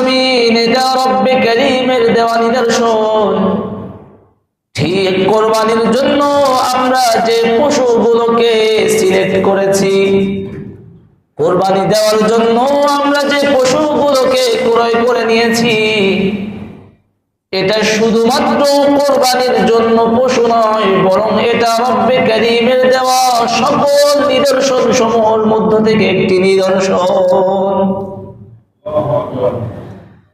এটা ঠিক কোরবানির জন্য আমরা যে পশুগুলোকে সিলেক্ট করেছি, কোরবানি দেওয়ার জন্য আমরা যে পশুগুলোকে ক্রয় করে নিয়েছি, এটা শুধুমাত্র কোরবানির জন্য পশু নয়, বরং এটা রব্বে করিমের দেওয়া সকল নিদর্শন সমূহের মধ্য থেকে একটি নিদর্শন।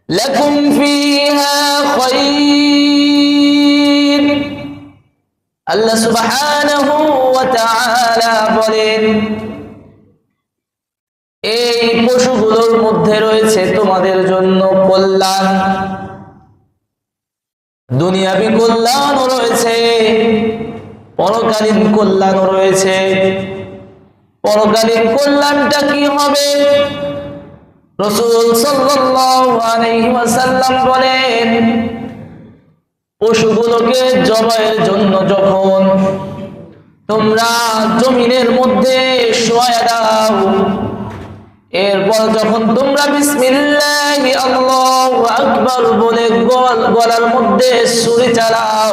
لكم فيها خير আল্লাহ সুবহানাহু ওয়া তাআলা বলেন এই পশুগুলোর মধ্যে রয়েছে তোমাদের জন্য কল্যাণ দুনিয়াবি কল্যাণও রয়েছে পরকালীন কল্যাণও রয়েছে পরকালীন কল্যাণটা কি হবে রসুল ওয়াসাল্লাম বলেন, পশুগুলোকে জবাইয়ের জন্য যখন তোমরা জমিনের মধ্যে শোয়া এরপর যখন তোমরা বিসমিল্লাহি বলে গল গলার মধ্যে ছুরি চালাও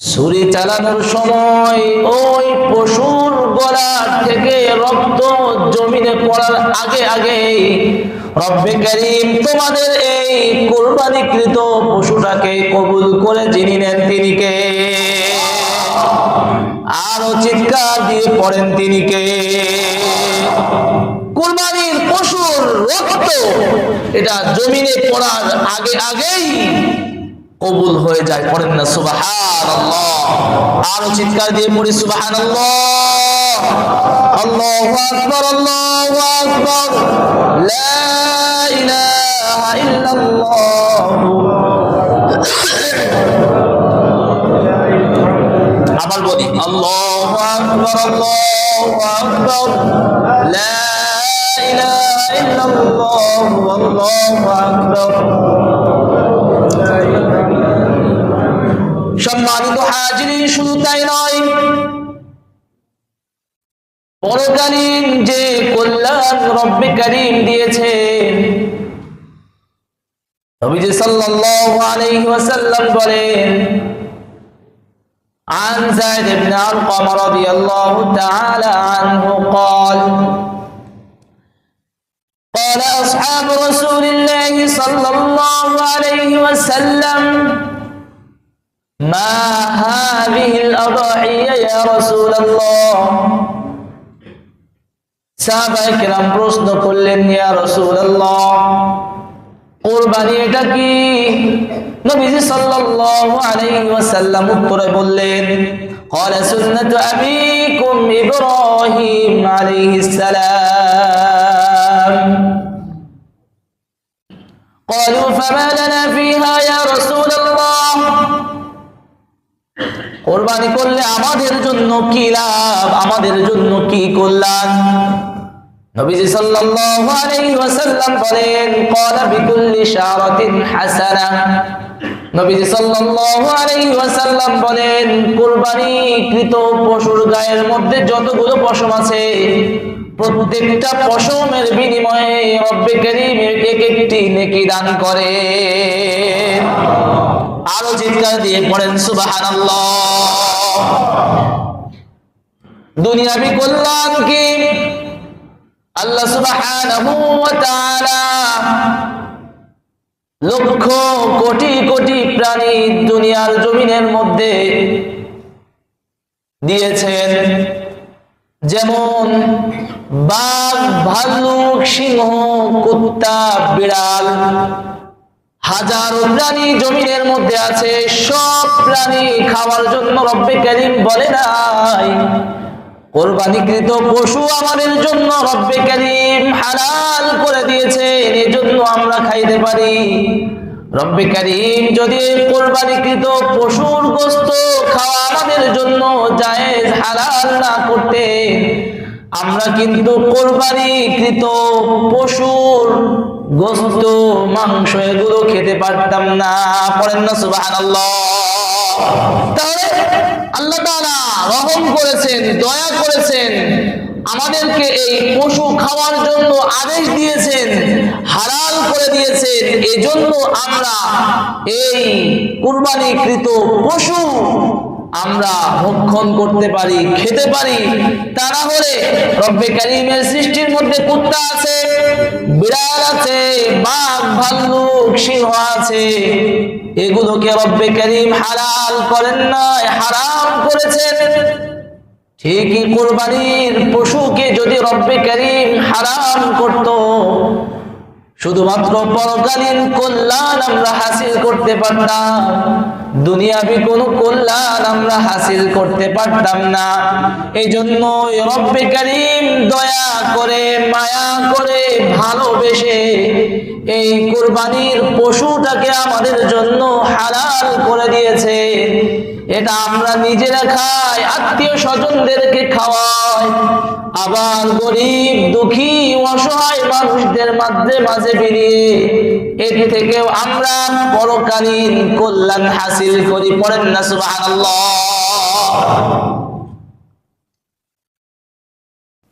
ছুরি চালানোর সময় ওই পশুর গলা থেকে রক্ত জমিনে পড়ার আগে আগে রব্বে করিম তোমাদের এই কোরবানিকৃত পশুটাকে কবুল করে যিনি নেন তিনি কে? আরও চিৎকার দিয়ে পড়েন তিনি কে? কোরবানির পশুর রক্ত এটা জমিনে পড়ার আগে আগেই কবুল হয়ে যায় পড়েন না সুবহানাল্লাহ। আরও চিৎকার দিয়ে পড়ি ইল্লাল্লাহ। আবার বলি আল্লাহু সম্মানিত হাজিরিন শুধু তাই নয় পরকালীন যে কল্যাণ রব্বে করিম দিয়েছেন নবীজি সাল্লাল্লাহু আলাইহি ওয়াসাল্লাম বলেন عن زيد بن أرقم رضي الله تعالى عنه قال قال أصحاب رسول الله صلى الله عليه وسلم ما هذه الأضحية يا رسول الله সাহাবায়ে কেরাম প্রশ্ন করলেন ইয়া রাসূলুল্লাহ কুরবানি এটা কি নবীজি সাল্লাল্লাহু আলাইহি ওয়াসাল্লাম উত্তরে বললেন قال سنة أبيكم إبراهيم عليه السلام قالوا فما لنا فيها يا رسول الله কোরবানি করলে আমাদের জন্য কি লাভ? আমাদের জন্য কি কল্যাণ? বিকুল্লি ওয়াসাল্লাম বলেন কুরবানি কৃত পশুর গায়ের মধ্যে যতগুলো পশম আছে, প্রত্যেকটা পশমের বিনিময়ে রব্বে করিম এক একটি নেকি দান করে। আরও চিৎকার দিয়ে পড়েন, সুবহানাল্লাহ। দুনিয়াবি কল্যাণ কি? আল্লাহ তাআলা লক্ষ কোটি কোটি প্রাণী দুনিয়ার জমিনের মধ্যে দিয়েছেন। যেমন বাঘ, ভাল্লুক, সিংহ, কুত্তা, বিড়াল হাজারো প্রাণী জমিনের মধ্যে আছে, সব প্রাণী খাওয়ার জন্য রব্বে করিম বলে নাই। কোরবানিকৃত পশু আমাদের জন্য রব্বে করিম হালাল করে দিয়েছেন এজন্য আমরা খাইতে পারি। রব্বে করিম যদি কোরবানিকৃত পশুর গোস্ত খাওয়া আমাদের জন্য জায়েজ হালাল না করতে আমরা কিন্তু কোরবানিকৃত পশুর গোস্ত, মাংস এগুলো খেতে পারতাম না। পড়েন না, সুবহানাল্লাহ। তাহলে আল্লাহ তাআলা রহম করেছেন, দয়া করেছেন, আমাদেরকে এই পশু খাওয়ার জন্য আদেশ দিয়েছেন, হালাল করে দিয়েছেন। এজন্য আমরা এই কুরবানিকৃত পশু আমরা ভক্ষণ করতে পারি, খেতে পারি। তারা হলে রব্বে কারিমের সৃষ্টির মধ্যে কুত্তা আছে, বিড়াল আছে, বাঘ, ভাল্লুক, সিংহ আছে। এগুলোকে রব্বে করিম হালাল করেন নাই, হারাম করেছেন। ঠিকই কোরবানির পশুকে যদি রব্বে করিম হারাম করত শুধুমাত্র পরকালীন কল্যাণ আমরা হাসিল করতে পারতাম। দুনিয়াবি কোনো কল্যাণ আমরা হাসিল করতে পারতাম না। এই জন্য রব্বে করিম দয়া করে, মায়া করে, ভালোবেসে এই কোরবানির পশুটাকে আমাদের জন্য হালাল করে দিয়েছে। এটা আমরা নিজেরা খাই, আত্মীয় স্বজনদেরকে খাওয়াই। আবার গরিব, দুঃখী, অসহায় মানুষদের মাঝে মাঝে বেরিয়ে এটি থেকেও আমরা পরকালীন কল্যাণ হাসিল করি, পড়েন না সুবহানাল্লাহ।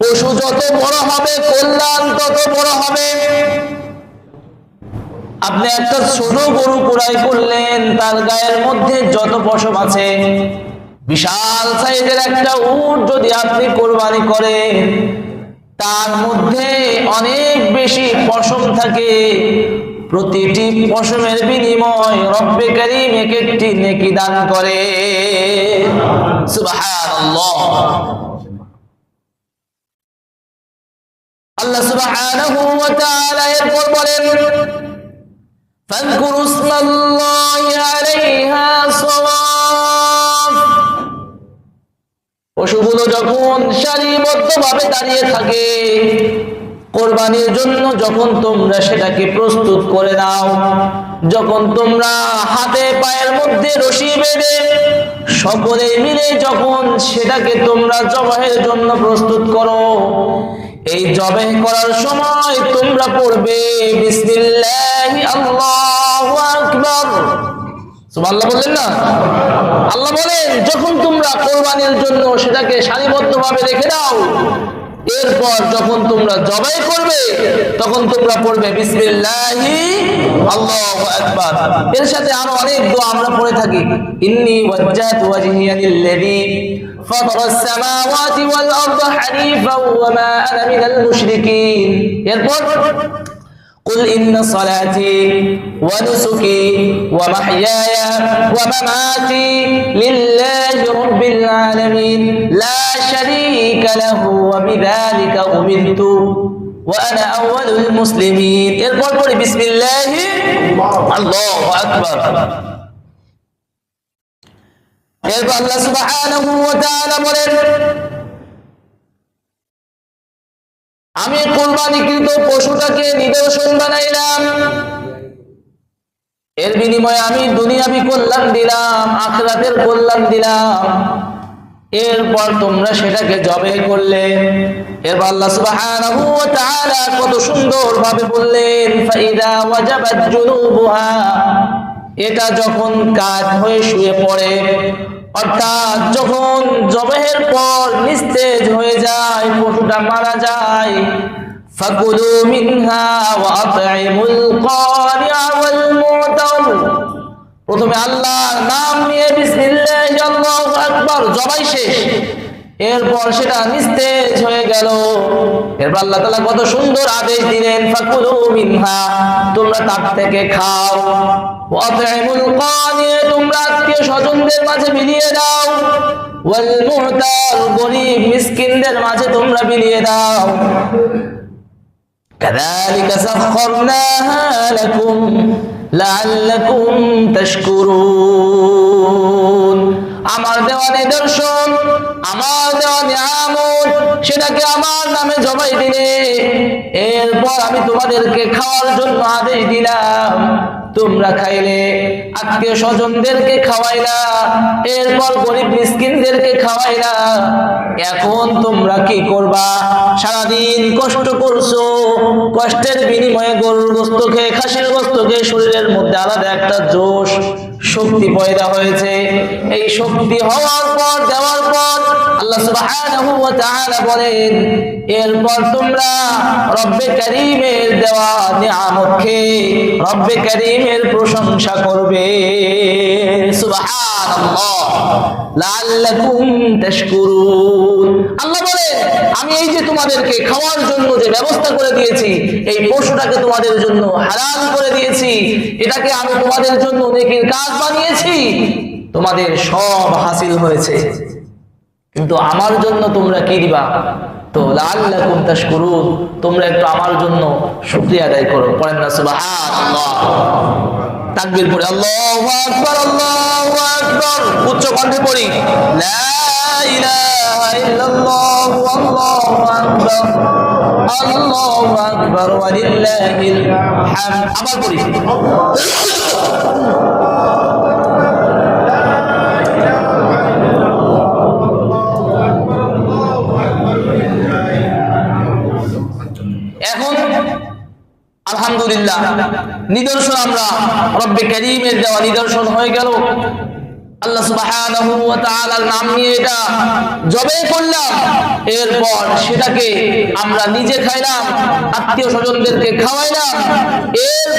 পশু যত বড় হবে, কল্যাণ তত বড় হবে। আপনি একটা ছোট গরু কুড়াই করলেন, তার গায়ের মধ্যে যত পশম আছে, বিশাল সাইজের একটা উট যদি আপনি কোরবানি করেন তার মধ্যে অনেক বেশি পশম থাকে। প্রতিটি পশমের বিনিময় রব্বে করিম এক একটি নেকি দান করে। আল্লাহ সুবহানাহু ওয়া এরপর বলেন, ফাযকুরু ইসমাল্লাহি আলাইহা সালাত পশুগুলো যখন সারিবদ্ধভাবে দাঁড়িয়ে থাকে, কোরবানির জন্য যখন তোমরা সেটাকে প্রস্তুত করে নাও, যখন তোমরা হাতে পায়ের মধ্যে রশি বেঁধে সকলে মিলে যখন সেটাকে তোমরা জবাহের জন্য প্রস্তুত করো, এই জবেহ করার সময় তোমরা পড়বে, বিসমিল্লাহ আল্লাহু আকবার। আল্লাহ বললেন না? আল্লাহ বলেন, যখন তোমরা কোরবানির জন্য সেটাকে সারিবদ্ধভাবে রেখে দাও, এরপর যখন তোমরা জবাই করবে, তখন তোমরা পড়বে, বিসমিল্লাহি, আল্লাহু আকবার। এর সাথে আরও অনেক দোয়া আমরা পড়ে থাকি। ইন্নি ওয়াজ্জাহতু ওয়াজহিয়া লিল্লাযী ফাতারা আস-সামাওয়াতি ওয়াল আরদা হানিফা ওয়া মা আনা মিনাল মুশরিকিন। এরপর قل إن صلاتي ونسكي ومحياي ومماتي لله رب العالمين لا شريك له وبذلك أمرت وأنا أول المسلمين এরপর পড়ি بسم الله الله أكبر এরপর আল্লাহ সুবহানাহু ওয়া তাআলা বলেন আমি কোরবানিকৃত পশুটাকে নিদর্শন বানাইলাম। এর বিনিময়ে আমি দুনিয়াবি কল্যাণ দিলাম, আখরাতের কল্যাণ দিলাম। এরপর তোমরা সেটাকে জবে করলে। কত সুন্দর ভাবে বললেন এটা যখন কাজ হয়ে শুয়ে পড়ে অর্থাৎ যখন জবেহের পর নিস্তেজ হয়ে যায়, পশুটা মারা যায়, ফাকুলু মিনহা ওয়া আত'ইমুল কারিআ ওয়াল প্রথমে আল্লাহর নাম নিয়ে বিসমিল্লাহ, আল্লাহু আকবার, জবাই শেষ। এরপর সেটা নিস্তেজ হয়ে গেল এরপর আল্লাহ তাআলা কত সুন্দর আদেশ দিলেন ফাকুলু মিনহা তোমরা তার থেকে খাও ওয়াতইমুল কানি তোমরা আত্মীয় স্বজনদের মাঝে বিলিয়ে দাও ওয়াল মুহতার গরীব মিসকিনদের মাঝে তোমরা বিলিয়ে দাও كذلك سخرناها لكم لعلكم تشكرون আমার দেওয়া নিদর্শন আমার দেওয়া নিয়ামত, সেটাকে আমার নামে জবাই দিলে, এরপর আমি তোমাদেরকে খাওয়ার জন্য আদেশ দিলাম। তোমরা খাইলে, আত্মীয় স্বজনদেরকে খাওয়াইলা, এরপর গরিব মিসকিনদেরকে খাওয়াইলা। এখন তোমরা কি করবা? সারাদিন কষ্ট করছ, কষ্টের বিনিময়ে গরুর গোস্ত খেয়ে, খাসির গোস্ত খেয়ে শরীরের মধ্যে আলাদা একটা জোশ, শক্তি পয়দা হয়েছে। এই শক্তি হওয়ার পর, দেওয়ার আল্লাহ সুবহানাহু ওয়া তাআলা বলেন, এরপর তোমরা রব্বে করিমের দেওয়া নিয়ামত রব্বে করিমের প্রশংসা করবে। সুবহানাল্লাহ। লাআল্লাকুম তাশকুরুন। আল্লাহ বলেন, আমি এই যে তোমাদেরকে খাওয়ার জন্য যে ব্যবস্থা করে দিয়েছি, এই পশুটাকে তোমাদের জন্য হালাল করে দিয়েছি, এটাকে আমি তোমাদের জন্য নেকির কাজ বানিয়েছি, তোমাদের সব হাসিল হয়েছে। কিন্তু আমার জন্য তোমরা কি দিবা? তো লাল্লাকুম তাশকুরুন, তোমরা একটু আমার জন্য শুকরিয়া আদায় করো। পড়েন না, সুবহানাল্লাহ। তাকবীর পড়ে, আল্লাহু আকবার আল্লাহু আকবার। উচ্চ কণ্ঠে পড়ি, লা ইলাহা ইল্লাল্লাহ, আল্লাহু আকবার আল্লাহু আকবার ওয়া লিল্লাহিল হামদ। আবার পড়ি। আলহামদুলিল্লাহ। নিদর্শন আমরা রব্বে করিমের দেওয়া নিদর্শন হয়ে গেল। আল্লাহ নাম নিয়ে এটা করলাম। এরপর সেটাকে আমরা নিজে খাইলাম, আত্মীয় স্বজনদেরকে খাওয়াইলাম। এর